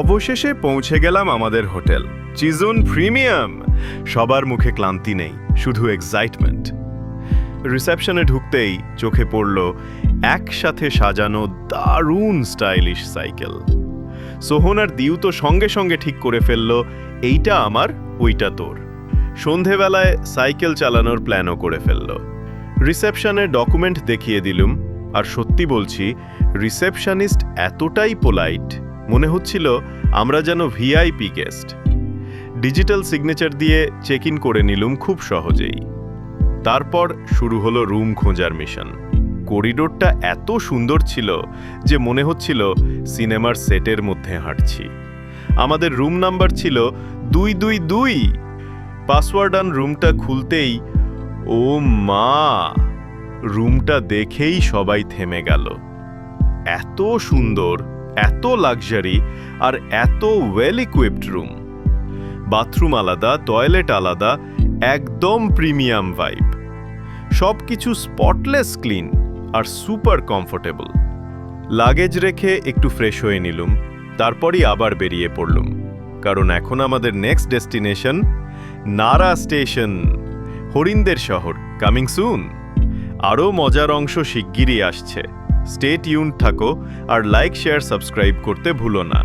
অবশেষে পৌঁছে গেলাম আমাদের হোটেল। চিজুন প্রিমিয়াম। সবার মুখে ক্লান্তি নেই, শুধু এক্সাইটমেন্ট রিসেপশনে ঢুকতেই চোখে পড়ল একসাথে সাজানো দারুণ স্টাইলিশ সাইকেল। সোহন আর দিউ তো সঙ্গে সঙ্গে ঠিক করে ফেলল, এইটা আমার, ওইটা তোর। সন্ধেবেলায় সাইকেল চালানোর প্ল্যানও করে ফেলল। রিসেপশনে ডকুমেন্ট দেখিয়ে দিলুম, আর সত্যি বলছি, রিসেপশনিস্ট এতটাই পোলাইট। মনে হচ্ছিল আমরা যেন ভিআইপি গেস্ট ডিজিটাল সিগনেচার দিয়ে চেক ইন করে নিলুম খুব সহজেই। তারপর শুরু হলো রুম খোঁজার মিশন করিডোরটা এত সুন্দর ছিল যে মনে হচ্ছিল সিনেমার সেটের মধ্যে হাঁটছি। আমাদের রুম নাম্বার ছিল দুই দুই দুই। পাসওয়ার্ড আন রুমটা খুলতেই, ও মা! রুমটা দেখেই সবাই থেমে গেল। এত সুন্দর! এত লাক্সারি আর এত ওয়েল ইকুইপড রুম বাথরুম আলাদা টয়লেট আলাদা, একদম প্রিমিয়াম ভাইব সব কিছু স্পটলেস ক্লিন আর সুপার কমফোর্টেবল লাগেজ রেখে একটু ফ্রেশ হয়ে নিলুম, তারপরই আবার বেরিয়ে পড়লুম। কারণ এখন আমাদের নেক্সট ডেস্টিনেশন নারা স্টেশন হরিণদের শহর কামিং সুন আরও মজার অংশ শিগগিরই আসছে। স্টে টিউন থাকো আর লাইক শেয়ার সাবস্ক্রাইব করতে ভুলো না।